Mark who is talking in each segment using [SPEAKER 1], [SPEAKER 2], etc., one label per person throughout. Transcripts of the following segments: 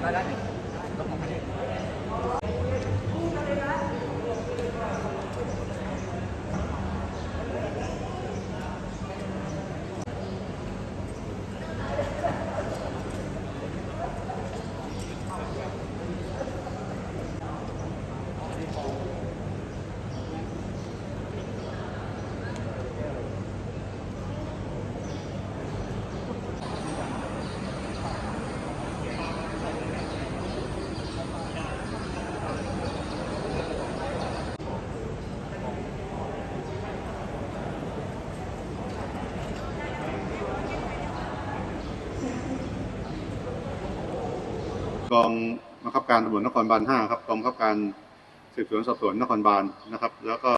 [SPEAKER 1] Maraming กองบังคับการตำรวจนครบาล5ครับกองบังคับการสืบสวนสอบสวนนครบาลนะครับ แล้วก็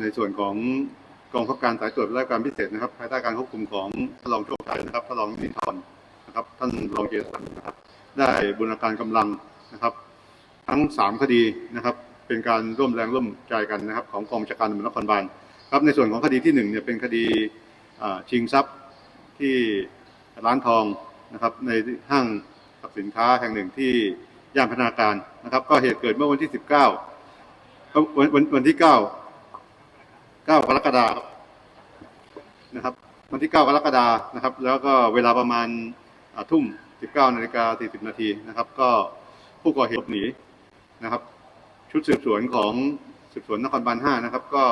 [SPEAKER 1] ในส่วนของกองบังคับการสายตรวจและการพิเศษนะครับภายใต้การควบคุมของท่านรองโชคชัยนะครับท่านรองนิทรนะครับท่านรองเจสันนะครับได้บูรณาการกำลังนะครับ ทั้งสามคดีนะครับเป็นการร่วมแรงร่วมใจกันนะครับ ของกองบัญชาการตำรวจนครบาลครับในส่วนของคดีที่หนึ่งเนี่ยเป็นคดีชิงทรัพย์ที่ร้านทอง นะครับในห้างสรรพสินค้าแห่งหนึ่งที่ย่านพนาการนะครับ ก็เหตุเกิดเมื่อวันที่ 19เอ้าวันวันวันที่ 9 9 กรกฎาคมนะครับ วันที่ 9 กรกฎาคมนะครับ แล้วก็เวลาประมาณอ่าทุ่ม 19นาฬิกา40นาทีนะครับ ก็ผู้ก่อเหตุหลบหนีนะครับ ชุดสืบสวนของสืบสวนนครบาล5นะครับ ก็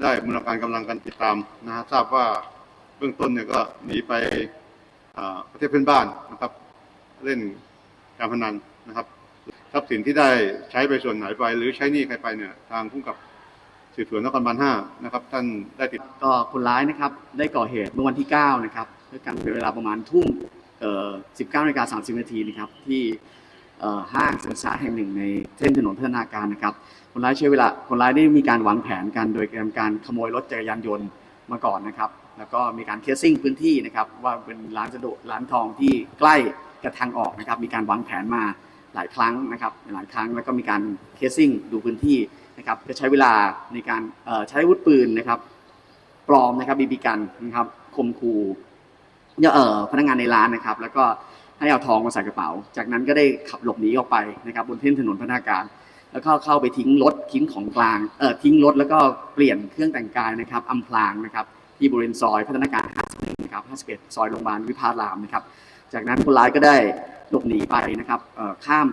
[SPEAKER 1] ได้บูรณาการกำลังกันติดตามนะฮะทราบว่าเบื้องต้นเนี่ยก็หนีไป ประเทศเพื่อนบ้านนะครับ เล่นการพนันนะครับทรัพย์สินที่ได้ใช้ไปส่วนไหนไป หรือใช้หนี้ใครไปเนี่ยทางผู้กับสืบสวนนครบาล5นะครับ ท่านได้ติด
[SPEAKER 2] ก็คนร้ายนะครับ ได้ก่อเหตุเมื่อวันที่ 9 นะครับด้วยกันเป็นเวลาประมาณทุ่มเอ่อ19นาฬิกา30นาทีนะครับ ที่เอ่อห้างสรรพสินค้าแห่งหนึ่งในเส้นถนนพัฒนาการนะครับ คนร้ายใช้เวลาคนร้ายได้มีการวางแผนกันโดยการการขโมยรถจักรยานยนต์มาก่อนนะครับ แล้วก็มีการเคสซิ่งพื้นที่นะครับว่าเป็นร้านสะดวกร้านทองที่ใกล้กับทางออกนะครับมีการวางแผนมาหลายครั้งนะครับหลายครั้งแล้วก็มีการเคสซิ่งดูพื้นที่นะครับจะใช้เวลาในการใช้อาวุธปืนนะครับปลอมนะครับบีบีกันนะครับข่มขู่เอ่อพนักงานในร้านนะครับ แล้วก็ให้เอาทองมาใส่กระเป๋า จากนั้นก็ได้ขับหลบหนีออกไปนะครับ บนเส้นถนนพัฒนาการ แล้วก็เข้าไปทิ้งรถทิ้งของกลางเอ่อทิ้งรถแล้วก็เปลี่ยนเครื่องแต่งกายนะครับอำพรางนะครับ ที่บริเวณซอยพัฒนาการ51นะครับ51 ซอยโรงพยาบาลวิภารามนะครับ จากนั้นคนร้ายก็ได้หลบหนีไปนะครับข้าม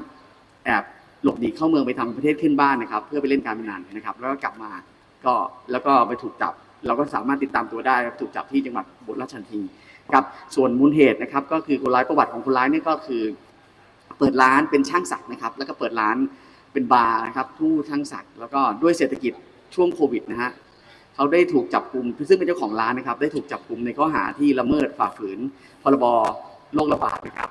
[SPEAKER 2] แอบหลบหนีเข้าเมืองไปทางประเทศขึ้นบ้านนะครับ เพื่อไปเล่นการพนันนะครับ แล้วก็กลับมาก็แล้วก็ไปถูกจับ เราก็สามารถติดตามตัวได้ถูกจับที่จังหวัดบุรีราชธานีครับส่วนมูลเหตุนะครับ ก็คือคนร้ายประวัติของคนร้ายนี่ก็คือ เปิดร้านเป็นช่างศักดิ์นะครับ แล้วก็เปิดร้านเป็นบาร์นะครับทู่ช่างศักดิ์แล้วก็ด้วยเศรษฐกิจช่วงโควิดนะฮะ เขาได้ถูกจับกลุ่มซึ่งเป็นเจ้าของร้านนะครับ ได้ถูกจับกลุ่มในข้อหาที่ละเมิดฝ่าฝืน พรบโรคระบาดนะครับ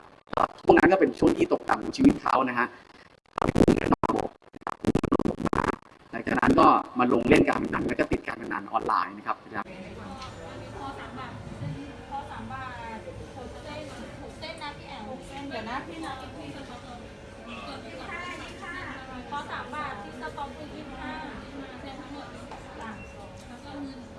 [SPEAKER 2] ช่วงนั้นก็เป็นช่วงที่ตกต่ำของชีวิตเขานะฮะหลังจากนั้นก็มาลงเล่นการพนันแล้วก็ติดการพนันออนไลน์นะครับ
[SPEAKER 3] พอสามบาทพอสามบาทหกเส้นหกเส้นนะพี่แอมหกเส้นเดี๋ยวนะพี่นับอีกทีพอสามบาทที่สต็อกอีกที Thank you.